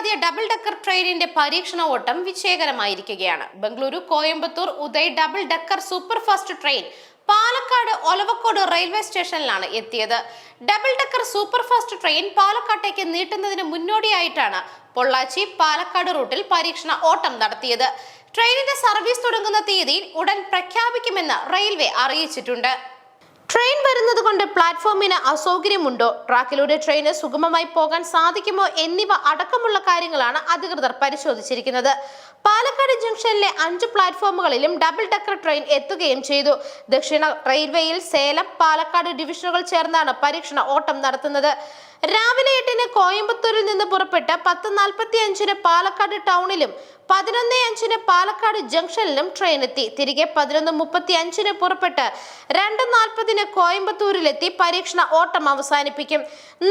ആദ്യ double decker ട്രെയിനിന്റെ പരീക്ഷണ ഓട്ടം വിജയകരമായിരിക്കുകയാണ്. Bengaluru Coimbatore Uday double decker super fast train Palakkad Olavakkode railway സ്റ്റേഷനിലാണ് എത്തിയത്. Double decker super fast train പാലക്കാട്ടേക്ക് നീട്ടുന്നതിന് മുന്നോടിയായിട്ടാണ് പൊള്ളാച്ചി പാലക്കാട് റൂട്ടിൽ പരീക്ഷണ ഓട്ടം നടത്തിയത്. ട്രെയിനിന്റെ സർവീസ് തുടങ്ങുന്ന തീയതി ഉടൻ പ്രഖ്യാപിക്കുമെന്ന് റെയിൽവേ അറിയിച്ചിട്ടുണ്ട്. ട്രെയിൻ വരുന്നത് കൊണ്ട് പ്ലാറ്റ്ഫോമിന് അസൗകര്യമുണ്ടോ? ട്രാക്കിലൂടെ ട്രെയിന് സുഗമമായി പോകാൻ സാധിക്കുമോ എന്നിവ അടക്കമുള്ള കാര്യങ്ങളാണ് അധികൃതർ പരിശോധിച്ചിരിക്കുന്നത്. പാലക്കാട് ജംഗ്ഷനിലെ അഞ്ച് പ്ലാറ്റ്ഫോമുകളിലും ഡബിൾ ഡക്കർ ട്രെയിൻ എത്തുകയും ചെയ്തു. ദക്ഷിണ റെയിൽവേയിൽ സേലം പാലക്കാട് ഡിവിഷനുകൾ ചേർന്നാണ് പരീക്ഷണ ഓട്ടം നടത്തുന്നത്. രാവിലെ എട്ടിന് കോയമ്പത്തൂരിൽ നിന്ന് പുറപ്പെട്ട് പത്ത് നാൽപ്പത്തി അഞ്ചിന് പാലക്കാട് ടൗണിലും പതിനൊന്ന് അഞ്ചിന് പാലക്കാട് ജംഗ്ഷനിലും ട്രെയിൻ എത്തി. തിരികെ പതിനൊന്ന് മുപ്പത്തി അഞ്ചിന് പുറപ്പെട്ട് രണ്ട് നാൽപ്പതിന് കോയമ്പത്തൂരിലെത്തി പരീക്ഷണ ഓട്ടം അവസാനിപ്പിക്കും.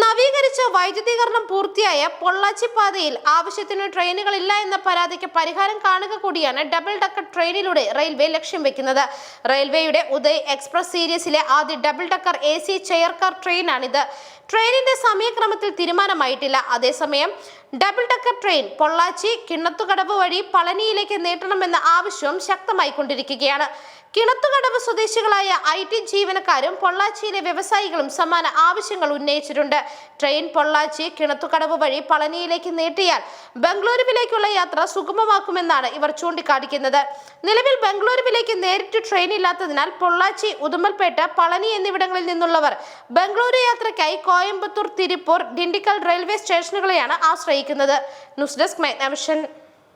നവീകരിച്ച വൈദ്യുതീകരണം പൂർത്തിയായ പൊള്ളാച്ചി പാതയിൽ ആവശ്യത്തിന് ട്രെയിനുകൾ ഇല്ല എന്ന പരാതിക്ക് പരിഹാരം കാണുക കൂടിയാണ് ഡബിൾ ഡക്കർ ട്രെയിനിലൂടെ റെയിൽവേ ലക്ഷ്യം വെക്കുന്നത്. റെയിൽവേയുടെ ഉദയ് എക്സ്പ്രസ് സീരീസിലെ ആദ്യ double decker A C chair car ട്രെയിനാണിത് ട്രെയിനിന്റെ സമയക്രമത്തിൽ തീരുമാനമായിട്ടില്ല. അതേസമയം double decker train Pollachi Kinnathukadavu വഴി പളനിയിലേക്ക് നീട്ടണമെന്ന ആവശ്യവും ശക്തമായി കൊണ്ടിരിക്കുകയാണ് കിണത്തുകടവ് സ്വദേശികളായ ഐ ടി ജീവനക്കാരും പൊള്ളാച്ചിയിലെ വ്യവസായികളും സമാന ആവശ്യങ്ങൾ ഉന്നയിച്ചിട്ടുണ്ട്. ട്രെയിൻ പൊള്ളാച്ചി കിണത്തുകടവ് വഴി പളനിയിലേക്ക് നീട്ടിയാൽ ബംഗളൂരുവിലേക്കുള്ള യാത്ര സുഗമമാക്കുമെന്നാണ് ഇവർ ചൂണ്ടിക്കാണിക്കുന്നത്. നിലവിൽ ബംഗളൂരുവിലേക്ക് നേരിട്ട് ട്രെയിൻ ഇല്ലാത്തതിനാൽ പൊള്ളാച്ചി ഉദുമൽപേട്ട പളനി എന്നിവിടങ്ങളിൽ നിന്നുള്ളവർ ബംഗളൂരു യാത്രയ്ക്കായി കോയമ്പത്തൂർ തിരുപ്പൂർ ഡിണ്ടിക്കൽ റെയിൽവേ സ്റ്റേഷനുകളെയാണ് ആശ്രയിക്കുന്നത്. News desk my